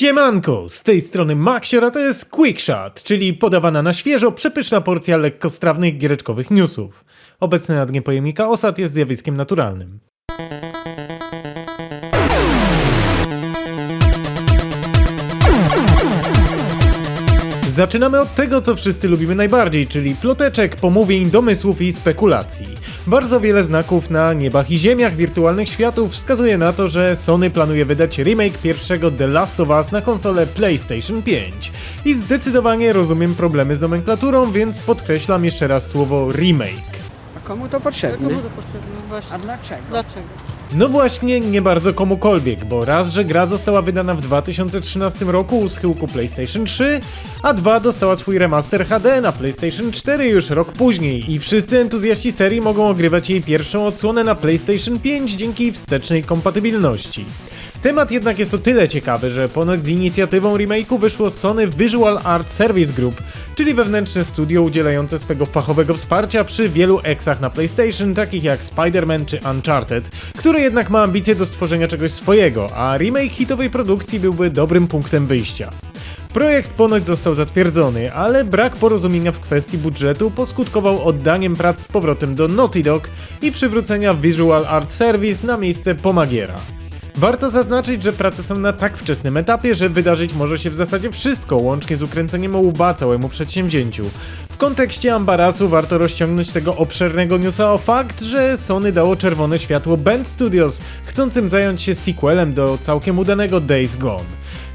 Siemanko, z tej strony Maxior, a to jest Quickshot, czyli podawana na świeżo przepyszna porcja lekkostrawnych giereczkowych newsów. Obecne na dnie pojemnika osad jest zjawiskiem naturalnym. Zaczynamy od tego, co wszyscy lubimy najbardziej, czyli ploteczek, pomówień, domysłów i spekulacji. Bardzo wiele znaków na niebach i ziemiach wirtualnych światów wskazuje na to, że Sony planuje wydać remake pierwszego The Last of Us na konsolę PlayStation 5. I zdecydowanie rozumiem problemy z nomenklaturą, więc podkreślam jeszcze raz słowo remake. A komu to potrzebne? Komu to potrzebne? Właśnie. A dlaczego? Dlaczego? No właśnie, nie bardzo komukolwiek, bo raz, że gra została wydana w 2013 roku u schyłku PlayStation 3, a dwa dostała swój remaster HD na PlayStation 4 już rok później i wszyscy entuzjaści serii mogą ogrywać jej pierwszą odsłonę na PlayStation 5 dzięki wstecznej kompatybilności. Temat jednak jest o tyle ciekawy, że ponoć z inicjatywą remake'u wyszło Sony Visual Art Service Group, czyli wewnętrzne studio udzielające swego fachowego wsparcia przy wielu eksach na PlayStation, takich jak Spider-Man czy Uncharted, które jednak ma ambicje do stworzenia czegoś swojego, a remake hitowej produkcji byłby dobrym punktem wyjścia. Projekt ponoć został zatwierdzony, ale brak porozumienia w kwestii budżetu poskutkował oddaniem prac z powrotem do Naughty Dog i przywrócenia Visual Art Service na miejsce Pomagiera. Warto zaznaczyć, że prace są na tak wczesnym etapie, że wydarzyć może się w zasadzie wszystko, łącznie z ukręceniem łba całemu przedsięwzięciu. W kontekście Ambarasu warto rozciągnąć tego obszernego newsa o fakt, że Sony dało czerwone światło Band Studios, chcącym zająć się sequelem do całkiem udanego Days Gone.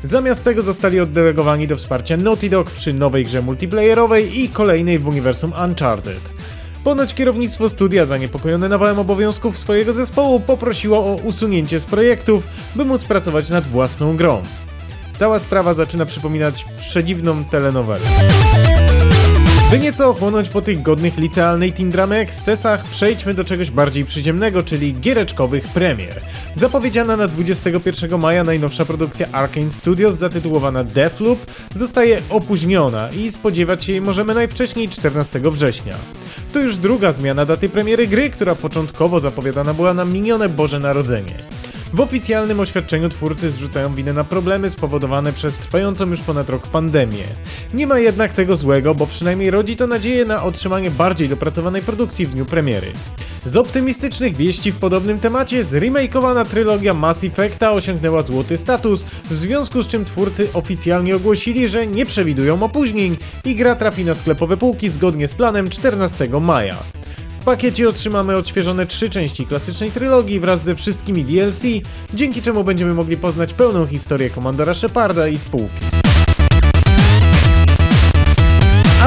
Zamiast tego zostali oddelegowani do wsparcia Naughty Dog przy nowej grze multiplayerowej i kolejnej w uniwersum Uncharted. Ponoć kierownictwo studia, zaniepokojone nawałem obowiązków swojego zespołu, poprosiło o usunięcie z projektów, by móc pracować nad własną grą. Cała sprawa zaczyna przypominać przedziwną telenowelę. By nieco ochłonąć po tych godnych licealnej teen dramy ekscesach, przejdźmy do czegoś bardziej przyziemnego, czyli giereczkowych premier. Zapowiedziana na 21 maja najnowsza produkcja Arkane Studios zatytułowana Deathloop zostaje opóźniona i spodziewać się jej możemy najwcześniej 14 września. To już druga zmiana daty premiery gry, która początkowo zapowiadana była na minione Boże Narodzenie. W oficjalnym oświadczeniu twórcy zrzucają winę na problemy spowodowane przez trwającą już ponad rok pandemię. Nie ma jednak tego złego, bo przynajmniej rodzi to nadzieję na otrzymanie bardziej dopracowanej produkcji w dniu premiery. Z optymistycznych wieści w podobnym temacie zremakeowana trylogia Mass Effecta osiągnęła złoty status, w związku z czym twórcy oficjalnie ogłosili, że nie przewidują opóźnień i gra trafi na sklepowe półki zgodnie z planem 14 maja. Pakiecie otrzymamy odświeżone trzy części klasycznej trylogii wraz ze wszystkimi DLC, dzięki czemu będziemy mogli poznać pełną historię komandora Sheparda i spółki.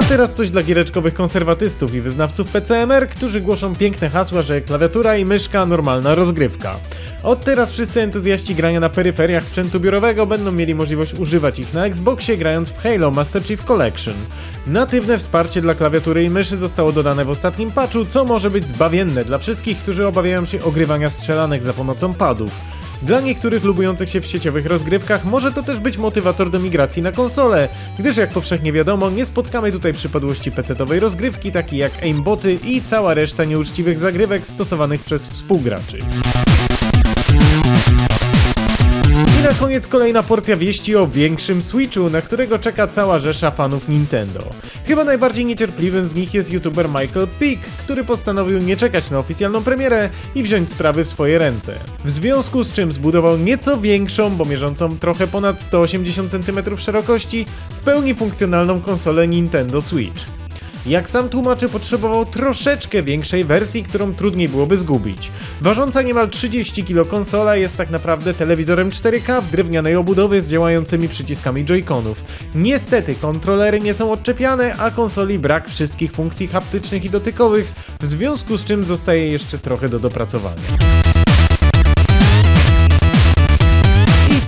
Teraz coś dla giereczkowych konserwatystów i wyznawców PCMR, którzy głoszą piękne hasła, że klawiatura i myszka normalna rozgrywka. Od teraz wszyscy entuzjaści grania na peryferiach sprzętu biurowego będą mieli możliwość używać ich na Xboxie grając w Halo Master Chief Collection. Natywne wsparcie dla klawiatury i myszy zostało dodane w ostatnim patchu, co może być zbawienne dla wszystkich, którzy obawiają się ogrywania strzelanek za pomocą padów. Dla niektórych lubujących się w sieciowych rozgrywkach może to też być motywator do migracji na konsolę, gdyż jak powszechnie wiadomo, nie spotkamy tutaj przypadłości pecetowej rozgrywki, takiej jak aimboty i cała reszta nieuczciwych zagrywek stosowanych przez współgraczy. Na koniec kolejna porcja wieści o większym Switchu, na którego czeka cała rzesza fanów Nintendo. Chyba najbardziej niecierpliwym z nich jest youtuber Michael Pick, który postanowił nie czekać na oficjalną premierę i wziąć sprawy w swoje ręce. W związku z czym zbudował nieco większą, bo mierzącą trochę ponad 180 cm szerokości, w pełni funkcjonalną konsolę Nintendo Switch. Jak sam tłumaczy, potrzebował troszeczkę większej wersji, którą trudniej byłoby zgubić. Ważąca niemal 30 kg konsola jest tak naprawdę telewizorem 4K w drewnianej obudowie z działającymi przyciskami Joy-Conów. Niestety, kontrolery nie są odczepiane, a konsoli brak wszystkich funkcji haptycznych i dotykowych, w związku z czym zostaje jeszcze trochę do dopracowania.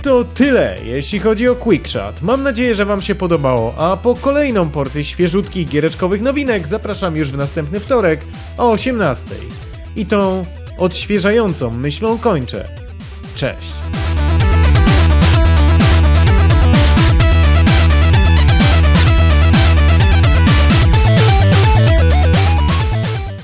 To tyle, jeśli chodzi o Quickshot. Mam nadzieję, że Wam się podobało, a po kolejną porcję świeżutkich giereczkowych nowinek zapraszam już w następny wtorek o 18. I tą odświeżającą myślą kończę. Cześć.